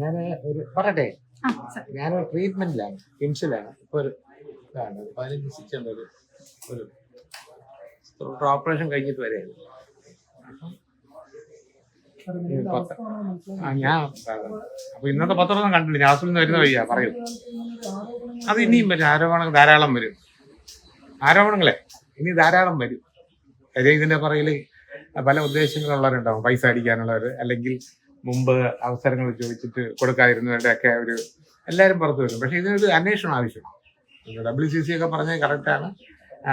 ഞാൻ ഒരു പറയട്ടെ. ഞാനൊരു ട്രീറ്റ്മെന്റിലാണ് കിംസിലാണ് ഇപ്പൊ ഒരു ഇതാണ് പതിനഞ്ച് സ്റ്റിച്ച് ഒരു ഓപ്പറേഷൻ കഴിഞ്ഞിട്ട് വരെ ഞാൻ അപ്പൊ ഇന്നത്തെ പത്രമൊന്നും കണ്ടില്ല ഞാൻ നിന്ന് വരുന്ന വഴിയാ പറയൂ. അത് ഇനിയും വരും. ആരോപണങ്ങൾ ധാരാളം വരും. ആരോപണങ്ങളെ ഇനി ധാരാളം വരും. കാര്യം ഇതിന്റെ പറയിൽ പല ഉദ്ദേശങ്ങളുള്ളവരുണ്ടാവും. പൈസ അടിക്കാനുള്ളവർ അല്ലെങ്കിൽ മുമ്പ് അവസരങ്ങൾ ചോദിച്ചിട്ട് കൊടുക്കാതിരുന്നവരുടെ ഒക്കെ ഒരു എല്ലാവരും പുറത്തു വരും. പക്ഷെ ഇതിനൊരു അന്വേഷണം ആവശ്യമാണ് ഡബ്ല്യു സി സി ഒക്കെ പറഞ്ഞത് കറക്റ്റാണ്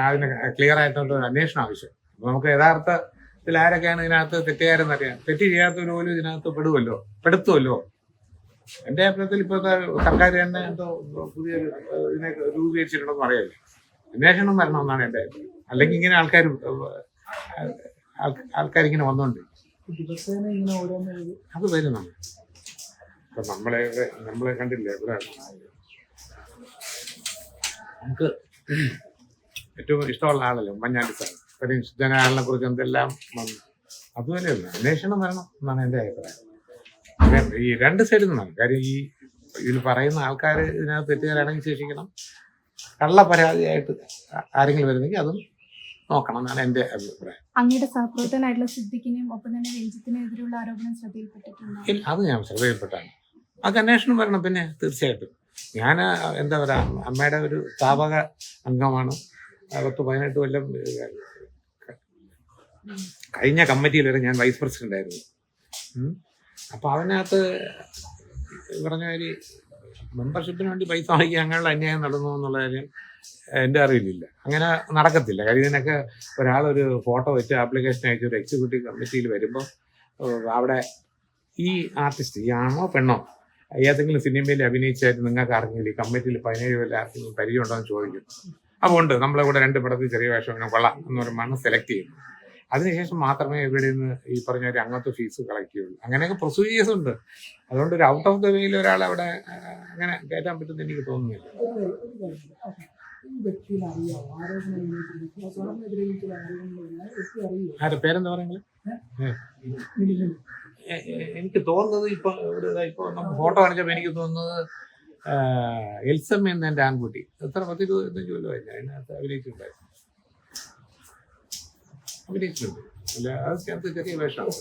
അതിന് ക്ലിയർ ആയിട്ടുള്ള ഒരു അന്വേഷണം ആവശ്യം. അപ്പൊ നമുക്ക് യഥാർത്ഥത്തിൽ ആരൊക്കെയാണ് ഇതിനകത്ത് തെറ്റുകാരെന്ന് അറിയാം. തെറ്റ് ചെയ്യാത്തവർ പോലും ഇതിനകത്ത് പെടുമല്ലോ പെടുത്തുമല്ലോ എന്റെ അഭിപ്രായത്തിൽ ഇപ്പോഴത്തെ സർക്കാർ തന്നെ എന്തോ പുതിയൊരു ഏഹ്, ഇതിനെ രൂപീകരിച്ചിട്ടുണ്ടെന്ന് അറിയാമല്ലോ അന്വേഷണം വരണമെന്നാണ് അഭിപ്രായം. അല്ലെങ്കിൽ ഇങ്ങനെ ആൾക്കാർ ആൾക്കാർ ഇങ്ങനെ വന്നുകൊണ്ട് ദിവസേന ഇങ്ങനെ ഓരോന്ന് അത് വരും ഇപ്പൊ നമ്മളെ നമ്മളെ കണ്ടില്ലേ നമുക്ക് ഏറ്റവും ഇഷ്ടമുള്ള ആളല്ലേ ഉമ്മൻചാണ്ടി സാർ. ഇത്രയും ശുദ്ധനായ ആളിനെ കുറിച്ച് എന്തെല്ലാം വന്നു അതുപോലെ അന്വേഷണം വരണം എന്നാണ് എന്റെ അഭിപ്രായം. ഈ രണ്ട് സൈഡിൽ നിന്നാണ് കാര്യം ഈ ഇതിൽ പറയുന്ന ആൾക്കാർ ഇതിനകത്ത് തെറ്റുകാരാണെങ്കിൽ ശേഷിക്കണം. കള്ള പരാതിയായിട്ട് ആരെങ്കിലും വരുന്നെങ്കിൽ അതും നോക്കണം എന്നാണ് എന്റെ അഭിപ്രായം. അങ്ങയുടെ സഹപ്രവർത്തനായിട്ടുള്ള സിദ്ദിഖിനെയും ഒപ്പം തന്നെ രഞ്ജിത്തിനും എതിരെയുള്ള ആരോപണം ശ്രദ്ധയിൽപ്പെട്ടിട്ടുണ്ട്? ഇല്ല അത് ഞാൻ ശ്രദ്ധയിൽപ്പെട്ടാണ്. അത് അന്വേഷണം വരണം പിന്നെ തീർച്ചയായിട്ടും. ഞാൻ എന്താ പറയാ അമ്മയുടെ ഒരു സ്ഥാപക അംഗമാണ്. പത്ത് പതിനെട്ട് കൊല്ലം കഴിഞ്ഞ കമ്മിറ്റിയിൽ വരെ ഞാൻ വൈസ് പ്രസിഡന്റ് ആയിരുന്നു. അപ്പൊ അതിനകത്ത് പറഞ്ഞ മാതിരി മെമ്പർഷിപ്പിന് വേണ്ടി പൈസ വാങ്ങിക്കുക അങ്ങനെയുള്ള അന്യായം നടന്നു എന്നുള്ള കാര്യം എന്റെ അറിയില്ല അങ്ങനെ നടക്കത്തില്ല. കാര്യം ഇതിനൊക്കെ ഒരാളൊരു ഫോട്ടോ വെച്ച് ആപ്ലിക്കേഷൻ അയച്ച് ഒരു എക്സിക്യൂട്ടീവ് കമ്മിറ്റിയിൽ വരുമ്പോൾ അവിടെ ഈ ആർട്ടിസ്റ്റ് ഈ ആണോ പെണ്ണോ ഏതെങ്കിലും സിനിമയിൽ അഭിനയിച്ചായിട്ട് നിങ്ങൾക്ക് ആർക്കെങ്കിലും ഈ കമ്മിറ്റിയിൽ പതിനേഴ് പേര് പരിചയം ഉണ്ടോ എന്ന് ചോദിക്കും അപ്പോൾ ഉണ്ട്. നമ്മളെ കൂടെ രണ്ട് പടത്തിൽ ചെറിയ വേഷം കൊള്ളാം എന്ന് പറയുമ്പോൾ സെലക്ട് ചെയ്യുന്നത് അതിനുശേഷം മാത്രമേ ഇവിടെ നിന്ന് ഈ പറഞ്ഞ ഒരു അങ്ങനത്തെ ഫീസ് കളക്ട് ചെയ്യുള്ളൂ അങ്ങനെയൊക്കെ പ്രൊസീജിയേഴ്സ് ഉണ്ട്. അതുകൊണ്ട് ഒരു ഔട്ട് ഓഫ് ദ വേയിൽ ഒരാൾ അവിടെ അങ്ങനെ കയറ്റാൻ പറ്റുമെന്ന് എനിക്ക് തോന്നുന്നില്ല. ആരുടെ പേരെന്താ പറയുന്നത്? എനിക്ക് തോന്നുന്നത് ഇപ്പൊ ഇപ്പൊ നമ്മൾ ഫോട്ടോ കാണിച്ചപ്പോ എനിക്ക് തോന്നുന്നത് എൽസം എന്ന എന്റെ ആൺകുട്ടി. എത്ര പത്ത് ഇരുപത്തഞ്ച് കൊല്ലമായിരുന്നു അതിനകത്ത് അഭിനയിച്ചിട്ടുണ്ടായിരുന്നു. അഭിനയിച്ചിട്ടുണ്ട്. അല്ല അത് ചെറിയ വേഷമാണ്.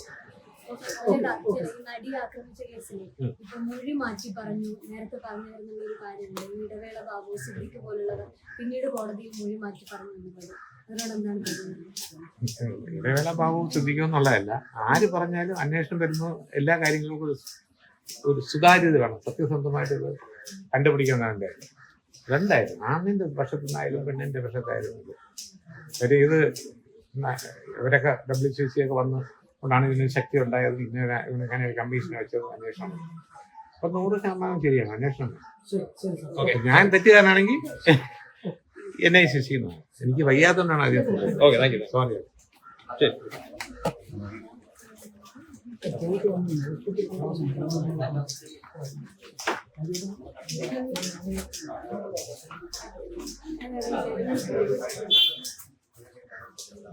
ചേട്ടാ, ചേട്ടാ, ഈ നടി ആക്രമിച്ച കേസിൽ ഇപ്പൊ മൊഴി മാറ്റി പറഞ്ഞു നേരത്തെ പറഞ്ഞിരുന്ന ഒരു കാര്യമുണ്ട്. ഇടവേള ബാബു സിദ്ദിഖ് പോലുള്ളവർ പിന്നീട് കോടതിയിൽ മൊഴി മാറ്റി പറഞ്ഞു എന്നുള്ളത്. ഇടവേള ബാബു ആര് പറഞ്ഞാലും അന്വേഷണം വരുന്ന എല്ലാ കാര്യങ്ങൾക്കും ഒരു സുതാര്യത വേണം. സത്യസന്ധമായിട്ട് ഇത് കണ്ടുപിടിക്കുന്നതാണ് കാര്യം. രണ്ടായാലും ആണിന്റെ പക്ഷത്തുനിന്നായാലും പെണ്ണിന്റെ പക്ഷത്തായാലും ഇത്. ഇവരൊക്കെ ഡബ്ല്യു സി സി ഒക്കെ വന്ന് കൊണ്ടാണ് ഇതിന് ശക്തി ഉണ്ടായത്. ഇങ്ങനെ ഇങ്ങനെ കമ്മീഷൻ വെച്ചത് അന്വേഷണം. അപ്പൊ നൂറ് ശതമാനം ശരിയാണ് അന്വേഷണം. ഞാൻ തെറ്റിദ്ധാരനാണെങ്കിൽ എന്നെ വിശ്വസിക്കുന്നു എനിക്ക് വയ്യാത്തതുകൊണ്ടാണ് ആദ്യം okay thank you sorry Thank you.